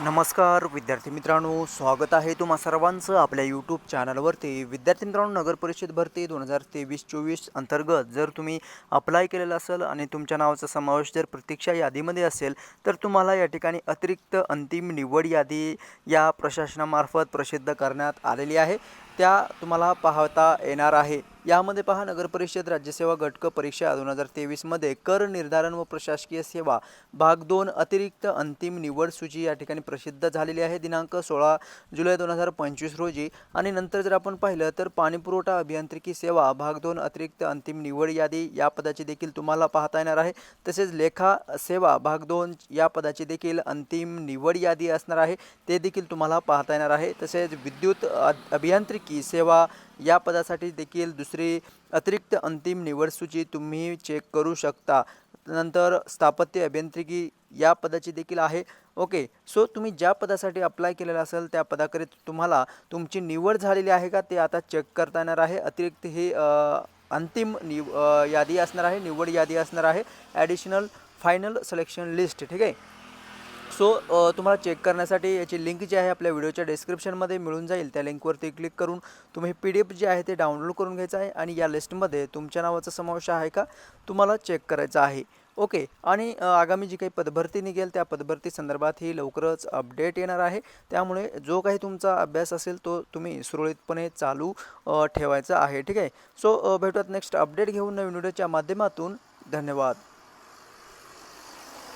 नमस्कार विद्यार्थी मित्रांनो स्वागत आहे तुम्हा सर्वांचं आपल्या यूट्यूब चॅनलवरती विद्यार्थी मित्रांनो नगर परिषद भरती दोन हजार तेवीस चोवीस अंतर्गत जर तुम्ही अप्लाय केलेलं असेल आणि तुमच्या नावाचा समावेश जर प्रतीक्षा यादीमध्ये असेल तर तुम्हाला या ठिकाणी अतिरिक्त अंतिम निवड यादी या प्रशासनामार्फत प्रसिद्ध करण्यात आलेली आहे. त्या तुम्हाला पाहता येणार आहे. यामध्ये पहा नगरपरिषद राज्यसेवा गटक परीक्षा दोन हजार तेवीसमध्ये कर निर्धारण व प्रशासकीय सेवा भाग दोन अतिरिक्त अंतिम निवड सूची या ठिकाणी प्रसिद्ध झालेली आहे. दिनांक सोळा जुलै दोन हजार पंचवीस रोजी आणि नंतर जर आपण पाहिलं तर पाणीपुरवठा अभियांत्रिकी सेवा भाग दोन अतिरिक्त अंतिम निवड यादी या पदाची देखील तुम्हाला पाहता येणार आहे. तसेच लेखा सेवा भाग दोन या पदाची देखील अंतिम निवड यादी असणार आहे. ते देखील तुम्हाला पाहता येणार आहे. तसेच विद्युत अभियांत्रिकी की सेवा या पदासाठी देखील दुसरी अतिरिक्त अंतिम निवड सूची तुम्ही चेक करू शकता. नंतर स्थापत्य अभियांत्रिकी या पदाची देखील आहे. ओके सो तुम्ही ज्या पदासाठी अप्लाय केलेला असेल त्या पदाकरिता तुम्हाला तुमची निवड झालेली आहे का ते आता चेक करता येणार आहे. अतिरिक्त ही अंतिम निव यादी असणार आहे निवड यादी असणार आहे. ॲडिशनल फायनल सिलेक्शन लिस्ट ठीक आहे? सो तुम्हाला चेक करण्यासाठी याची लिंक जी आहे आपल्या व्हिडिओच्या डिस्क्रिप्शनमध्ये मिळून जाईल. त्या लिंकवरती क्लिक करून तुम्ही पी डी एफ जे आहे ते डाउनलोड करून घ्यायचं आहे आणि या लिस्टमध्ये तुमच्या नावाचा समावेश आहे का तुम्हाला चेक करायचा आहे. ओके आणि आगामी जी काही पदभरती निघेल त्या पदभरती संदर्भात ही लवकरच अपडेट येणार आहे. त्यामुळे जो काही तुमचा अभ्यास असेल तो तुम्ही सुरळीतपणे चालू ठेवायचा आहे. ठीक आहे? सो भेटूयात नेक्स्ट अपडेट घेऊन नवीन व्हिडिओच्या माध्यमातून. धन्यवाद.